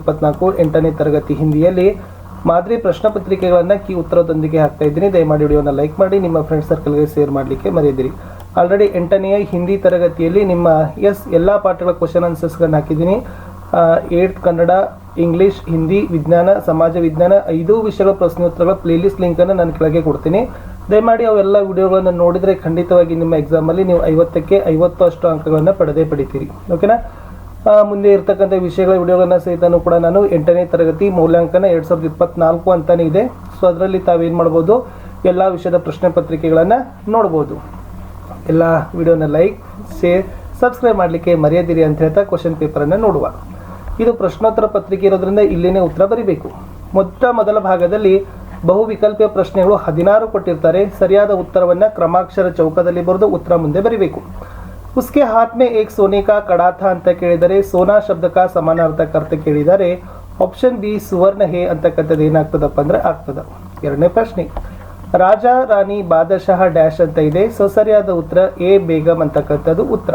ಇಪ್ಪತ್ನಾಲ್ಕು ಎಂಟನೇ ತರಗತಿ ಹಿಂದಿಯಲ್ಲಿ ಮಾದರಿ ಪ್ರಶ್ನೆ ಪತ್ರಿಕೆಗಳನ್ನು ಕೀ ಉತ್ತರದೊಂದಿಗೆ ಹಾಕ್ತಾ ಇದ್ದೀನಿ. ದಯಮಾಡಿ ವಿಡಿಯೋನ ಲೈಕ್ ಮಾಡಿ, ನಿಮ್ಮ ಫ್ರೆಂಡ್ ಸರ್ಕಲ್ಗೆ ಶೇರ್ ಮಾಡಲಿಕ್ಕೆ ಮರೆಯದಿರಿ. ಆಲ್ರೆಡಿ ಎಂಟನೆಯ ಹಿಂದಿ ತರಗತಿಯಲ್ಲಿ ನಿಮ್ಮ ಎಸ್ ಎಲ್ಲ ಪಾಠಗಳ ಕ್ವಶನ್ ಆನ್ಸರ್ಸ್ಗಳನ್ನು ಹಾಕಿದ್ದೀನಿ. ಏಟ್ ಕನ್ನಡ ಇಂಗ್ಲಿಷ್ ಹಿಂದಿ ವಿಜ್ಞಾನ, ಸಮಾಜ ವಿಜ್ಞಾನ ಐದು ವಿಷಯಗಳ, ಪ್ರಶ್ನೋತ್ತರಗಳ ಪ್ಲೇಲಿಸ್ಟ್ ಲಿಂಕನ್ನು ನಾನು ಕೆಳಗೆ ಕೊಡ್ತೀನಿ. ದಯಮಾಡಿ ಅವೆಲ್ಲ ವಿಡಿಯೋಗಳನ್ನು ನೋಡಿದರೆ ಖಂಡಿತವಾಗಿ ನಿಮ್ಮ ಎಕ್ಸಾಮಲ್ಲಿ ನೀವು ಐವತ್ತಕ್ಕೆ ಐವತ್ತು ಅಷ್ಟು ಅಂಕಗಳನ್ನು ಪಡೆದೇ ಪಡಿತೀರಿ. ಓಕೆನಾ ಮುಂದೆ ಇರ್ತಕ್ಕಂಥ ವಿಷಯಗಳ ವಿಡಿಯೋಗಳನ್ನ ಸಹಿತನೂ ಕೂಡ ನಾನು ಎಂಟನೇ ತರಗತಿ ಮೌಲ್ಯಾಂಕನ ಎರಡು ಸಾವಿರದ ಇಪ್ಪತ್ನಾಲ್ಕು ಅಂತಾನೆ ಇದೆ. ಸೊ ಅದರಲ್ಲಿ ತಾವೇನು ಮಾಡ್ಬೋದು? ಎಲ್ಲ ವಿಷಯದ ಪ್ರಶ್ನೆ ಪತ್ರಿಕೆಗಳನ್ನು ನೋಡ್ಬೋದು. ಎಲ್ಲ ವಿಡಿಯೋನ ಲೈಕ್ ಶೇರ್ ಸಬ್ಸ್ಕ್ರೈಬ್ ಮಾಡಲಿಕ್ಕೆ ಮರೆಯದಿರಿ ಅಂತ ಹೇಳ್ತಾ ಕ್ವಶನ್ ಪೇಪರನ್ನು ನೋಡುವ. ಇದು ಪ್ರಶ್ನೋತ್ತರ ಪತ್ರಿಕೆ ಇರೋದ್ರಿಂದ ಇಲ್ಲಿನೇ ಉತ್ತರ ಬರಿಬೇಕು. ಮೊಟ್ಟ ಮೊದಲ ಭಾಗದಲ್ಲಿ ಬಹು ವಿಕಲ್ಪೀಯ ಪ್ರಶ್ನೆಗಳು ಹದಿನಾರು ಕೊಟ್ಟಿರ್ತಾರೆ. ಸರಿಯಾದ ಉತ್ತರವನ್ನು ಕ್ರಮಾಕ್ಷರ ಚೌಕದಲ್ಲಿ ಬರೆದು ಉತ್ತರ ಮುಂದೆ ಬರಿಬೇಕು. ಉಸ್ಕೆ ಹಾತ್ಮೆ ಏಕ್ ಸೋನಿಕಾ ಕಡಾಥ ಅಂತ ಕೇಳಿದರೆ ಸೋನಾ ಶಬ್ದಕ ಸಮಾನಾರ್ಥಕ ಅರ್ಥ ಕೇಳಿದರೆ ಆಪ್ಷನ್ ಬಿ ಸುವರ್ಣ ಹೇ ಅಂತಕ್ಕಂಥದ್ದು ಏನಾಗ್ತದಪ್ಪ ಅಂದ್ರೆ ಆಗ್ತದ. ಎರಡನೇ ಪ್ರಶ್ನೆ, ರಾಜ ರಾಣಿ ಬಾದಶಃ ಡ್ಯಾಶ್ ಅಂತ ಇದೆ, ಸೊ ಸರಿಯಾದ ಉತ್ತರ ಎ ಬೇಗಂ ಅಂತಕ್ಕಂಥದ್ದು ಉತ್ತರ.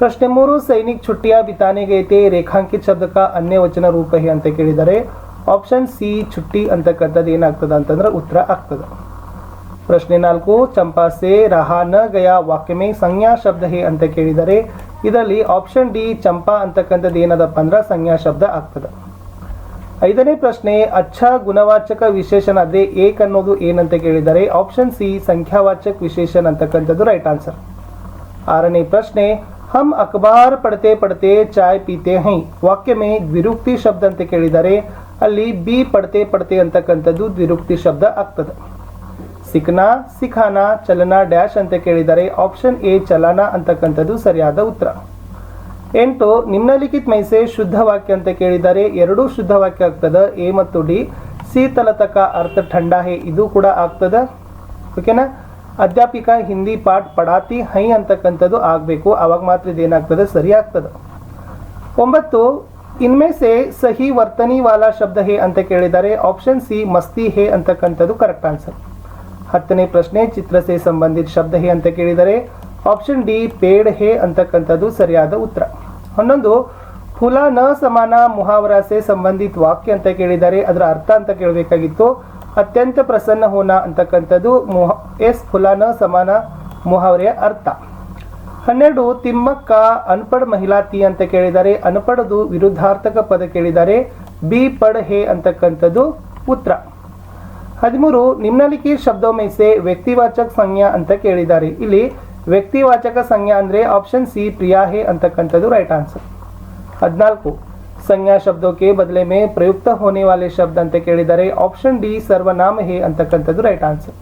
ಪ್ರಶ್ನೆ ಮೂರು, ಸೈನಿಕ್ ಚುಟ್ಟಿಯ ಬಿತಾನೆಗೈತೆ ರೇಖಾಂಕಿತ ಶಬ್ದಕ ಅನ್ಯ ವಚನ ರೂಪ ಹೇ ಅಂತ ಕೇಳಿದರೆ ಆಪ್ಷನ್ ಸಿ ಚುಟ್ಟಿ ಅಂತಕ್ಕಂಥದ್ದು ಏನಾಗ್ತದೆ ಅಂತಂದ್ರೆ ಉತ್ತರ ಆಗ್ತದೆ. ಪ್ರಶ್ನೆ ನಾಲ್ಕು, ಚಂಪಾ ಸೇ ರಹಾ ನ ಗಯಾ ವಾಕ್ಯಮೇ ಸಂಜ್ಞಾ ಶಬ್ದ ಹೇ ಅಂತ ಕೇಳಿದರೆ ಇದರಲ್ಲಿ ಆಪ್ಷನ್ ಡಿ ಚಂಪಾ ಅಂತಕ್ಕಂಥದ್ದು ಏನದಪ್ಪ ಅಂದ್ರೆ ಸಂಜ್ಞಾ ಶಬ್ದ ಆಗ್ತದೆ. ಐದನೇ ಪ್ರಶ್ನೆ ಅಚ್ಚ ಗುಣವಾಚಕ ವಿಶೇಷಣ ಅದೇ ಏಕ್ ಅನ್ನೋದು ಏನಂತ ಕೇಳಿದರೆ ಆಪ್ಷನ್ ಸಿ ಸಂಖ್ಯಾವಾಚಕ ವಿಶೇಷಣ ಅಂತಕ್ಕಂಥದ್ದು ರೈಟ್ ಆನ್ಸರ್ ಆರನೇ ಪ್ರಶ್ನೆ, ಹಮ್ ಅಖಬಾರ್ ಪಡ್ತೆ ಪಡ್ತೆ ಚಾಯ್ ಪೀತೆ ಹೈ, ವಾಕ್ಯಮೇ ದ್ವಿರುಕ್ತಿ ಶಬ್ದ ಅಂತ ಕೇಳಿದರೆ ಅಲ್ಲಿ ಬಿ ಪಡ್ತೆ ಪಡ್ತೆ ಅಂತಕ್ಕಂಥದ್ದು ದ್ವಿರುಕ್ತಿ ಶಬ್ದ ಆಗ್ತದೆ. ಸಿಕ್ನಾ ಸಿಖಾನ ಚಲನ, ಡ್ಯಾಶ್ ಅಂತ ಕೇಳಿದರೆ ಆಪ್ಷನ್ ಎ, ಚಲನ ಅಂತಕ್ಕಂಥದ್ದು ಸರಿಯಾದ ಉತ್ತರ. ಎಂಟು, ನಿಮ್ನಲಿಖಿತ್ ಮೈಸೆ ಶುದ್ಧ ವಾಕ್ಯ ಅಂತ ಕೇಳಿದರೆ ಎರಡೂ ಶುದ್ಧ ವಾಕ್ಯ ಆಗ್ತದ? ಎ ಮತ್ತು ಡಿ. ಸೀತಲತಕ ಅರ್ಥ ಠಂಡಾ ಹೇ, ಇದು ಕೂಡ ಆಗ್ತದ? ಓಕೆನಾ ಅಧ್ಯಾಪಿಕ, ಹಿಂದಿ ಪಾಠ ಪಡಾತಿ, ಹೈ ಅಂತಕ್ಕಂಥದ್ದು ಆಗಬೇಕು. ಅವಾಗ ಮಾತ್ರ ಇದೇನಾಗ್ತದೆ? ಸರಿ ಆಗ್ತದೆ. ಒಂಬತ್ತು, ಇನ್ಮೇ ಸೆ ಸಹಿ ವರ್ತನಿ ವಾಲಾ ಶಬ್ದ ಹೇ ಅಂತ ಕೇಳಿದರೆ ಆಪ್ಷನ್ ಸಿ ಮಸ್ತಿ ಹೇ ಅಂತಕ್ಕಂಥದ್ದು ಕರೆಕ್ಟ್ ಆನ್ಸರ್ ಹತ್ತನೇ ಪ್ರಶ್ನೆ ಚಿತ್ರಸೆ ಸಂಬಂಧಿತ ಶಬ್ದ ಹೇ ಅಂತ ಕೇಳಿದರೆ ಆಪ್ಷನ್ ಡಿ ಪೇಡ್ ಹೇ ಅಂತಕ್ಕಂಥದ್ದು ಸರಿಯಾದ ಉತ್ತರ. ಹನ್ನೊಂದು, ಹುಲ ನ ಸಮಾನ ಮುಹಾವರ ಸೆ ಸಂಬಂಧಿತ ವಾಕ್ಯ ಅಂತ ಕೇಳಿದರೆ ಅದರ ಅರ್ಥ ಅಂತ ಕೇಳಬೇಕಾಗಿತ್ತು. ಅತ್ಯಂತ ಪ್ರಸನ್ನ ಹೋನ ಅಂತಕ್ಕಂಥದ್ದು ಮುಹ, ಎಸ್ನ ಸಮಾನ ಮುಹಾವರೆಯ ಅರ್ಥ. ಹನ್ನೆರಡು, ತಿಮ್ಮಕ್ಕ ಅನ್ಪಡ್ ಮಹಿಳಾತಿ ಅಂತ ಕೇಳಿದರೆ ಅನ್ಪಡದು ವಿರುದ್ಧಾರ್ಥಕ ಪದ ಕೇಳಿದರೆ ಬಿ ಪಡ್ ಹೇ ಅಂತಕ್ಕಂಥದ್ದು ಉತ್ತರ. ಹದಿಮೂರು ನಿಮ್ನಲಿಖಿ ಶಬ್ದೋಮೆ ಸೆ ವ್ಯಕ್ತಿವಾಚಕ ಸಂಜ್ಞಾ ಅಂತ ಕೇಳಿದ್ದಾರೆ. ಇಲ್ಲಿ ವ್ಯಕ್ತಿವಾಚಕ ಸಂಜ್ಞಾ ಅಂದರೆ ಆಪ್ಷನ್ ಸಿ ಪ್ರಿಯಾ ಹೇ ಅಂತಕ್ಕಂಥದ್ದು ರೈಟ್ ಆನ್ಸರ್ ಹದಿನಾಲ್ಕು, ಸಂಜ್ಞಾ ಶಬ್ದಕ್ಕೆ ಬದಲೆ ಮೇ ಪ್ರಯುಕ್ತ ಹೋನೆ ವಾಲೆ ಶಬ್ದ ಅಂತ ಕೇಳಿದ್ದಾರೆ. ಆಪ್ಷನ್ ಡಿ ಸರ್ವನಾಮ ಹೇ ಅಂತಕ್ಕಂಥದ್ದು ರೈಟ್ ಆನ್ಸರ್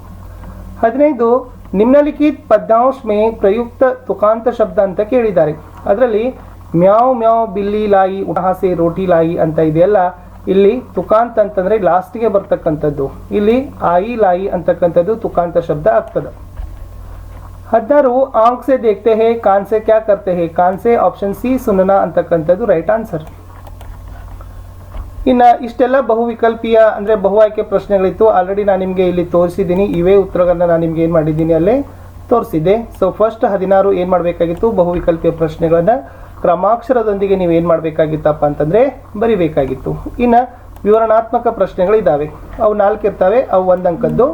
ಹದಿನೈದು, ನಿಮ್ನಲಿಖಿತ ಪದ್ಮಾಂಶ ಮೇ ಪ್ರಯುಕ್ತ ತುಕಾಂತ ಶಬ್ದ ಅಂತ ಕೇಳಿದ್ದಾರೆ. ಅದರಲ್ಲಿ ಮ್ಯಾವ್ ಮ್ಯಾವ್ ಬಿಲ್ಲಿ ಲಾಯಿ ಉಹಾಸೆ ರೋಟಿ ಲಾಯಿ ಅಂತ ಇದೆಯಲ್ಲ ಇಲ್ಲಿ ತುಕಾಂತ್ ಅಂತಂದ್ರೆ ಲಾಸ್ಟಿಗೆ ಬರ್ತಕ್ಕಂಥದ್ದು. ಇಲ್ಲಿ ಆಯಿ ಲಾಯಿ ಅಂತಕ್ಕಂಥದ್ದು ತುಕಾಂತ ಶಬ್ದ ಆಗ್ತದೆ. ಹದಿನಾರು ಆಂಕ್ ಸೆ ದೇಖ್ತೆ ಹೇ ಕಾನ್ಸೆ ಕ್ಯಾ ಕರ್ತೆ ಹೇ ಕಾನ್ಸೆ ಆಪ್ಷನ್ ಸಿ ಸುನನ ಅಂತಕ್ಕಂಥದ್ದು ರೈಟ್ ಆನ್ಸರ್. ಇನ್ನು ಇಷ್ಟೆಲ್ಲ ಬಹುವಿಕಲ್ಪೀಯ ಅಂದರೆ ಬಹು ಆಯ್ಕೆ ಪ್ರಶ್ನೆಗಳಿತ್ತು. ಆಲ್ರೆಡಿ ನಾನು ನಿಮಗೆ ಇಲ್ಲಿ ತೋರಿಸಿದ್ದೀನಿ. ಇವೇ ಉತ್ತರಗಳನ್ನ ನಾನು ನಿಮ್ಗೆ ಏನು ಮಾಡಿದ್ದೀನಿ ಅಲ್ಲೇ ತೋರಿಸಿದೆ ಸೊ ಫಸ್ಟ್ ಹದಿನಾರು ಏನು ಮಾಡಬೇಕಾಗಿತ್ತು? ಬಹುವಿಕಲ್ಪೀಯ ಪ್ರಶ್ನೆಗಳನ್ನು ಕ್ರಮಾಕ್ಷರದೊಂದಿಗೆ ನೀವು ಏನು ಮಾಡಬೇಕಾಗಿತ್ತಪ್ಪ ಅಂತಂದರೆ ಬರಿಬೇಕಾಗಿತ್ತು. ಇನ್ನು ವಿವರಣಾತ್ಮಕ ಪ್ರಶ್ನೆಗಳಿದ್ದಾವೆ ಅವು ನಾಲ್ಕು ಇರ್ತವೆ, ಅವು ಒಂದಂಕದ್ದು.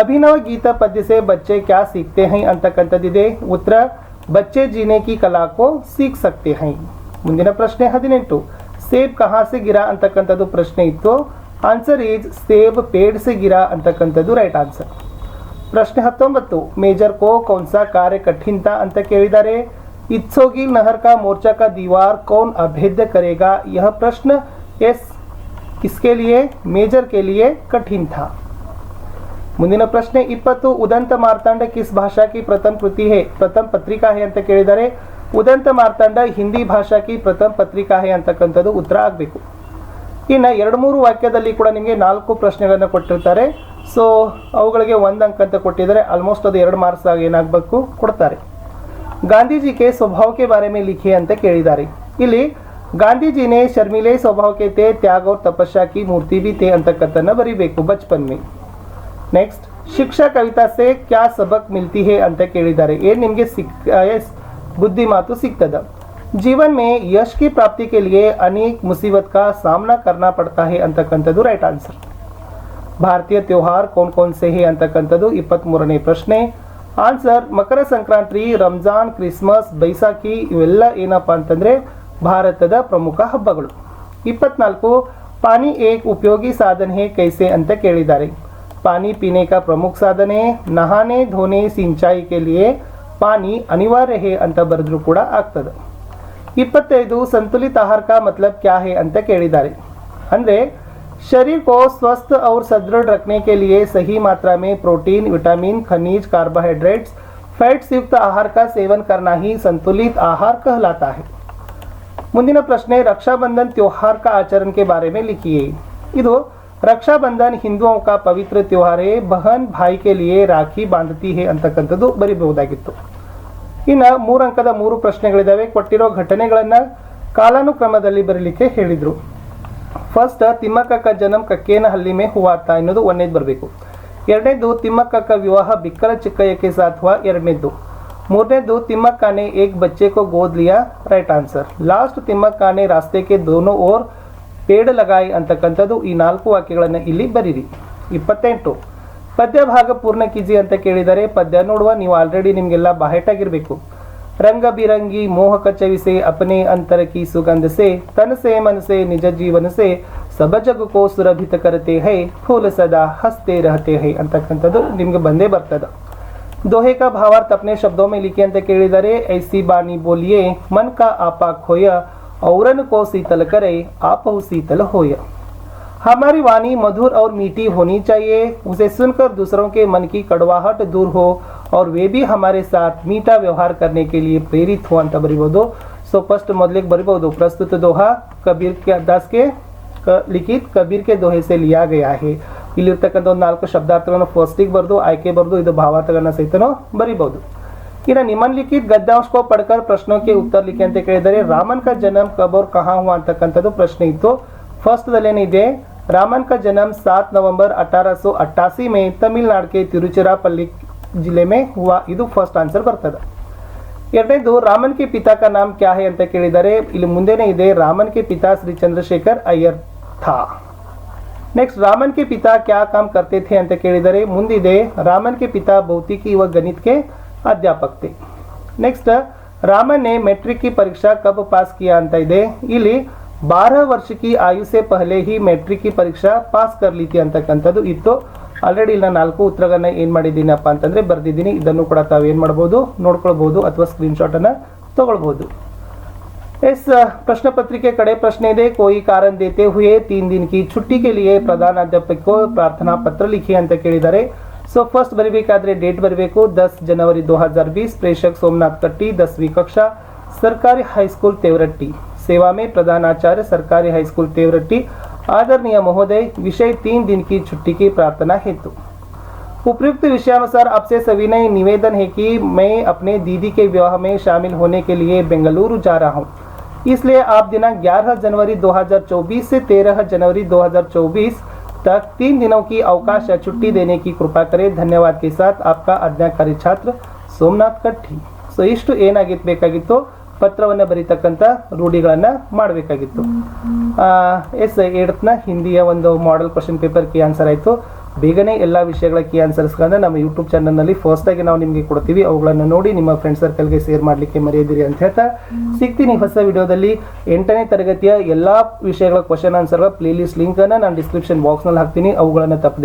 ಅಭಿನವ ಗೀತ ಪದ್ಯಸೆ ಬಚ್ಚೆ ಕ್ಯಾ ಸಿಕ್ತೆ ಹೈ ಅಂತಕ್ಕಂಥದ್ದಿದೆ. ಉತ್ತರ, ಬಚ್ಚೆ ಜೀನೆ ಕಿ ಕಲಾಕೋ ಸೀಕ್ ಸಕ್ತೆ ಹೈ. ಮುಂದಿನ ಪ್ರಶ್ನೆ ಹದಿನೆಂಟು. ಸೇಬ್ ಕಹಾಸೆ ಗಿರಾ ಅಂತಕ್ಕಂಥದ್ದು ಪ್ರಶ್ನೆ ಇತ್ತು. ಆನ್ಸರ್ ಈಸ್ ಸೇಬ್ ಪೇಡ್ಸ್ ಗಿರಾ ಅಂತಕ್ಕಂಥದ್ದು ರೈಟ್ ಆನ್ಸರ್. ಪ್ರಶ್ನೆ ಹತ್ತೊಂಬತ್ತು. ಮೇಜರ್ ಕೋ ಕೌನ್ಸಾ ಕಾರ್ಯ ಕಠಿಣತಾ ಅಂತ ಕೇಳಿದ್ದಾರೆ इत्सोगी नहर का मोर्चा का दीवार कौन अभेद्य करेगा यह प्रश्न एस किसके लिए मेजर के लिए कठिन था ಮುಂದಿನ ಪ್ರಶ್ನೆ ಇಪ್ಪತ್ತು ಉದಂತ ಮಾರ್ತಾಂಡ ಕಿಸ್ ಭಾಷಾ ಕಿ ಪ್ರಥಮ ಕೃತಿ ಹೇ ಪ್ರಥಮ ಪತ್ರಿಕಾ ಹೇ ಅಂತ ಕೇಳಿದರೆ ಉದಂತ ಮಾರ್ತಾಂಡ ಹಿಂದಿ ಭಾಷಾ ಕಿ ಪ್ರಥಮ ಪತ್ರಿಕಾ ಹೇ ಅಂತಕ್ಕಂಥದ್ದು ಉತ್ತರ ಆಗಬೇಕು ಇನ್ನು ಎರಡು ಮೂರು ವಾಕ್ಯದಲ್ಲಿ ಕೂಡ ನಿಮಗೆ ನಾಲ್ಕು ಪ್ರಶ್ನೆಗಳನ್ನು ಕೊಟ್ಟಿರ್ತಾರೆ ಸೊ ಅವುಗಳಿಗೆ ಒಂದು ಅಂಕ ಅಂತ ಕೊಟ್ಟಿದ್ದಾರೆ ಆಲ್ಮೋಸ್ಟ್ ಅದು ಎರಡು ಮಾರ್ಕ್ಸ್ ಆಗಿ ಏನಾಗಬೇಕು ಕೊಡ್ತಾರೆ ಗಾಂಧೀಜಿಗೆ ಸ್ವಭಾವಕ್ಕೆ ಬಾರೆ ಮೇ ಅಂತ ಕೇಳಿದ್ದಾರೆ ಇಲ್ಲಿ ಗಾಂಧೀಜಿನೇ ಶರ್ಮಿಲೆ ಸ್ವಭಾವಕ್ಕೆ ತೇ ತ್ಯಾಗ ತಪಸ್ಯಾಕಿ ಮೂರ್ತಿ ಬಿ ತೇ ಅಂತಕ್ಕಂಥದ್ದನ್ನು ಬರೀಬೇಕು ಬಚ್ಪನ್ ಮೇ ನೆಕ್ಸ್ಟ್ ಶಿಕ್ಷಾ ಕವಿತಾ ಸೇ ಕ್ಯಾ ಸಬಕ್ ಮಿಲ್ತಿ ಹೇ ಅಂತ ಕೇಳಿದ್ದಾರೆ ಏನು ನಿಮಗೆ ಸಿಕ್ ಎಸ್ ಬುದ್ಧಿ ಮಾತು ಸಿಗ್ತದ ಜೀವನ್ ಮೇ ಯಶ್ ಕಿ ಪ್ರಾಪ್ತಿ ಕೆ ಲಿಯೆ ಅನೇಕ ಮುಸೀಬತ್ ಕಾ ಸಾಮನಾ ಕರ್ನಾ ಪಡ್ತಾ ಹೇ ಅಂತಕ್ಕಂಥದ್ದು ರೈಟ್ ಆನ್ಸರ್ ಭಾರತೀಯ ತ್ಯೋಹಾರ್ ಕೌನ್ ಕೌನ್ ಸೇ ಹೇ ಅಂತಕ್ಕಂಥದ್ದು ಇಪ್ಪತ್ತ್ಮೂರನೇ ಪ್ರಶ್ನೆ ಆನ್ಸರ್ ಮಕರ ಸಂಕ್ರಾಂತಿ ರಂಜಾನ್ ಕ್ರಿಸ್ಮಸ್ ಬೈಸಾಖಿ ಇವೆಲ್ಲ ಏನಪ್ಪ ಅಂತಂದರೆ ಭಾರತದ ಪ್ರಮುಖ ಹಬ್ಬಗಳು. ಇಪ್ಪತ್ನಾಲ್ಕು, ಪಾನಿ ಏಕ್ ಉಪಯೋಗಿ ಸಾಧನೆ ಕೈಸೆ ಅಂತ ಕೇಳಿದ್ದಾರೆ. ಪಾನಿ ಪೀನೆ ಕಾ ಪ್ರಮುಖ ಸಾಧನೆ ನಹಾನೆ ಧೋನೆ ಸಿಂಚಾಯಿ ಕೆಲಿಯೇ ಪಾನಿ ಅನಿವಾರ್ಯ ಹೇ ಅಂತ ಬರೆದ್ರೂ ಕೂಡ ಆಗ್ತದೆ. ಇಪ್ಪತ್ತೈದು, ಸಂತುಲಿತ ಆಹಾರ ಕಾ ಮತ್ಲಬ್ ಕ್ಯಾ ಹೇ ಅಂತ ಕೇಳಿದ್ದಾರೆ. ಅಂದರೆ शरीर को स्वस्थ और सुदृढ़ रखने के लिए सही मात्रा में प्रोटीन, विटामिन, खनिज, कार्बोहाइड्रेट्स फैट्स युक्त आहार का सेवन करना ही संतुलित आहार कहलाता है। ಮುಂದಿನ ಪ್ರಶ್ನೆ ರಕ್ಷಾಬಂಧನ್ ತ್ಯೋಹಾರ ಆಚರಣೆ ಬಾರೇ ಮೇಲೆ ಲಿಖಿಯೇ ಇದು ರಕ್ಷಾಬಂಧನ್ ಹಿಂದೂಕ ಪವಿತ್ರ ತ್ಯೋಹಾರ ಬಹನ್ ಭಾಯಿಕೆ ರಾಖಿ ಬಾಂಧತಿ ಹೇ ಅಂತಕ್ಕಂಥದ್ದು ಬರೀಬಹುದಾಗಿತ್ತು ಇನ್ನು ಮೂರಂಕದ ಮೂರು ಪ್ರಶ್ನೆಗಳಿದ್ದಾವೆ ಕೊಟ್ಟಿರೋ ಘಟನೆಗಳನ್ನು ಕಾಲಾನುಕ್ರಮದಲ್ಲಿ ಬರೀಲಿಕ್ಕೆ ಹೇಳಿದರು ಫಸ್ಟ್ ತಿಮ್ಮಕ್ಕ ಜನಂ ಕಕ್ಕೇನಹಳ್ಳಿ ಮೇ ಹೂವಾತ ಎನ್ನುವುದು ಒಂದೇದು ಬರಬೇಕು. ಎರಡನೇದು ತಿಮ್ಮಕ್ಕ ವಿವಾಹ ಬಿಕ್ಕಲ ಚಿಕ್ಕಯ್ಯಕ್ಕೆ ಸಾಥ್ ಸಾಥ್ವ ಎರಡನೇದು. ಮೂರನೇದು, ತಿಮ್ಮಕ್ಕಾನೆ ಏಕ್ ಬಚ್ಚೆ ಕೋ ಗೋದ್ ಲಿಯಾ? Right answer. ಲಾಸ್ಟ್ ತಿಮ್ಮಕ್ಕಾನೆ ರಾಸ್ತೆ ಕೆ ದೋನೋ ಓರ್ ಪೇಡ ಲಗಾಯಿ ಅಂತಕ್ಕಂಥದ್ದು ಈ ನಾಲ್ಕು ವಾಕ್ಯಗಳನ್ನು ಇಲ್ಲಿ ಬರೀರಿ. ಇಪ್ಪತ್ತೆಂಟು. ಪದ್ಯ ಭಾಗ ಪೂರ್ಣ ಕಿಜಿ ಅಂತ ಕೇಳಿದರೆ ಪದ್ಯ ನೋಡುವ, ನೀವು ಆಲ್ರೆಡಿ ನಿಮಗೆಲ್ಲ ಬಾಹೆಟಾಗಿರಬೇಕು रंग बिरंगी मोह कचविसे अपने अंतर की सुगंध से तन से मन से निज जीवन से सब जग को सुरभित करते है फूल सदा हंसते रहते है ಅಂತಕ್ಕಂಥದ್ದು ನಿಮ್ಗೆ ಬಂದೇ ಬರ್ತದೆ दोहे का भावार्थ अपने शब्दों में लिखे ಅಂತ ಕೇಳಿದರೆ ऐसी बानी बोलिए मन का आपा खोय औरन को शीतल करे आपहु शीतल होय हमारी वाणी मधुर और मीठी होनी चाहिए उसे सुनकर दूसरों के मन की कड़वाहट दूर हो और वे भी हमारे साथ मीठा व्यवहार करने के लिए प्रेरित हो ಅಂತ ಬರಿಬೋದು ಸೊ ಫಸ್ಟ್ ಮೊದಲಿಗೆ ಬರಿಬೋದು ಪ್ರಸ್ತುತ Doha Kabir K Das K ಕ- ಲಿಖಿತ್ ಕಬೀರ್ ಕೆ ದೋಹೆ ಸೆ ಲಿಯಾ ಗಯಾ ಹೇ ಇಲ್ಲಿರ್ತಕ್ಕಂಥ ಒಂದು ನಾಲ್ಕು ಶಬ್ದಾರ್ಥಗಳನ್ನು ಫಸ್ಟಿಗೆ ಬರೆದು ಆಯ್ಕೆ ಬರೆದು ಇದು ಭಾವಾರ್ಥಗಳನ್ನ ಸಹಿತನೂ ಬರಿಬೋದು ಇನ್ನು ನಿಮ್ಮನ್ಲಿಖಿತ್ ಗದ್ಯಾಂಶ ಕೋ ಪಡ್ಕರ್ ಪ್ರಶ್ನೋं के उत्तर लिखे ಅಂತ ಕೇಳಿದರೆ ರಾಮನ್ का जन्म कब और कहाँ हुआ ಅಂತಕ್ಕಂಥದ್ದು ಪ್ರಶ್ನೆ ಇತ್ತು ಫಸ್ಟ್ ದಲ್ಲೇನಿದೆ रामन का जन्म 7 नवंबर 1888 में तमिलनाडु के तिरुचिरापल्ली ಜಿಲ್ಲೆ ಮೇ ಹೂವ, ಇದು ಫಸ್ಟ್ ಆನ್ಸರ್ ಬರ್ತದೆ. ಎರಡನೇದು, ರಾಮನ್ ಕೆ ಪಿತಾ ನಾಮ್ ಕ್ಯಾ ಹೇ ಅಂತ ಕೇಳಿದರೆ, ಇಲ್ಲಿ ಮುಂದೆನೇ ಇದೆ, ರಾಮನ್ ಕೆ ಪಿತಾ ಶ್ರೀ ಚಂದ್ರಶೇಖರ್ ಅಯ್ಯರ್ ಥಾ. ನೆಕ್ಸ್ಟ್ ರಾಮನ್ ಕೆ ಪಿತಾ ಕ್ಯಾ ಕಾಮ್ ಕರ್ತೆ ಥೆ ಅಂತ ಕೇಳಿದರೆ, ಮುಂದಿದೆ, ರಾಮನ್ ಕೆ ಪಿತಾ ಭೌತಿಕಿ ವ ಗಣಿತಕ್ಕೆ ಅಧ್ಯಾಪಕ್ ಥೆ ನೆಕ್ಸ್ಟ್ ರಾಮನ್ ಮೆಟ್ರಿಕ್ ಕಿ ಪರೀಕ್ಷಾ ಕಬ್ ಪಾಸ್ ಕಿಯಾ ಅಂತ ಇದೆ. ಇಲ್ಲಿ ಬಾರಹ ವರ್ಷ ಕಿ ಆಯು ಸೆ ಪಹಲೆ ಹಿ ಮೆಟ್ರಿಕ್ ಕಿ ಪರೀಕ್ಷಾ ಪಾಸ್ ಕರ್ಲಿತಿ ಅಂತಕ್ಕಂಥದ್ದು ಇತ್ತು. ಆಲ್ರೆಡಿ ಇಲ್ಲಿ ನಾನು ನಾಲ್ಕು ಉತ್ತರಗಳನ್ನ ಏನು ಮಾಡಿದ್ದೀನಪ್ಪ ಅಂತಂದ್ರೆ ಬರ್ದಿದ್ದೀನಿ ಇದನ್ನು ಕೂಡ ತಾವು ಏನು ಮಾಡ್ಬೋದು ನೋಡ್ಕೊಳ್ಬೋದು ಅಥವಾ ಸ್ಕ್ರೀನ್ಶಾಟ್ ಅನ್ನ ತಗೊಳ್ಬೋದು इस प्रश्न पत्रिके कड़े प्रश्न दे कोई कारण देते हुए तीन दिन की छुट्टी के लिए ಪ್ರಧಾನಾಧ್ಯಾಪಕ को ಪ್ರಾರ್ಥನಾ ಪತ್ರ ಲಿಖಿ ಅಂತ ಕೇಳಿದ್ದಾರೆ ಸೊ ಫಸ್ಟ್ ಬರಬೇಕಾದ್ರೆ ಡೇಟ್ ಬರಬೇಕು ದಸ್ ಜನವರಿ दो हजार बीस प्रेषक सोमनाथ कट्टी दसवीं कक्षा सरकारी हाईस्कूल तेवरट्टी सेवा में प्रधानाचार्य सरकारी हाईस्कूल तेवरट्टी आदरणीय महोदय विषय तीन दिन की छुट्टी की प्रार्थना हेतु उपयुक्त विषयानुसार आपसे सविनय निवेदन है कि मैं अपने दीदी के विवाह में शामिल होने के लिए बेंगलुरु जा रहा हूं इसलिए आप दिनांक 11 जनवरी 2024 से 13 जनवरी 2024 तक तीन दिनों की अवकाश या छुट्टी देने की कृपा करें धन्यवाद के साथ आपका आज्ञाकारी छात्र ಸೋಮನಾಥ್ ಕಟ್ಟಿ ಸೊ ಇಷ್ಟು ಏನಾಗಿರ್ಬೇಕಾಗಿತ್ತು ಪತ್ರವನ್ನು ಬರೀತಕ್ಕಂಥ ರೂಢಿಗಳನ್ನು ಮಾಡಬೇಕಾಗಿತ್ತು. ಎಸ್ ಏಡ್ತ್ನ ಹಿಂದಿಯ ಒಂದು ಮಾಡೆಲ್ ಕ್ವಶನ್ ಪೇಪರ್ ಕಿ ಆನ್ಸರ್ ಆಯಿತು. ಬೇಗನೆ ಎಲ್ಲ ವಿಷಯಗಳ ಕಿ ಆನ್ಸರ್ಸ್ಗಳನ್ನ ನಮ್ಮ ಯೂಟ್ಯೂಬ್ ಚಾನಲ್ನಲ್ಲಿ ಫಸ್ಟಾಗಿ ನಾವು ನಿಮಗೆ ಕೊಡ್ತೀವಿ. ಅವುಗಳನ್ನು ನೋಡಿ ನಿಮ್ಮ ಫ್ರೆಂಡ್ ಸರ್ಕಲ್ಗೆ ಶೇರ್ ಮಾಡಲಿಕ್ಕೆ ಮರೆಯದಿರಿ ಅಂತ ಹೇಳ್ತಾ ಸಿಗ್ತೀನಿ ಹೊಸ ವಿಡಿಯೋದಲ್ಲಿ. ಎಂಟನೇ ತರಗತಿಯ ಎಲ್ಲ ವಿಷಯಗಳ ಕ್ವಶನ್ ಆನ್ಸರ್ಗಳ ಪ್ಲೇಲಿಸ್ಟ್ ಲಿಂಕನ್ನು ನಾನು ಡಿಸ್ಕ್ರಿಪ್ಷನ್ ಬಾಕ್ಸ್ನಲ್ಲಿ ಹಾಕ್ತೀನಿ. ಅವುಗಳನ್ನು ತಪ್ಪದೆ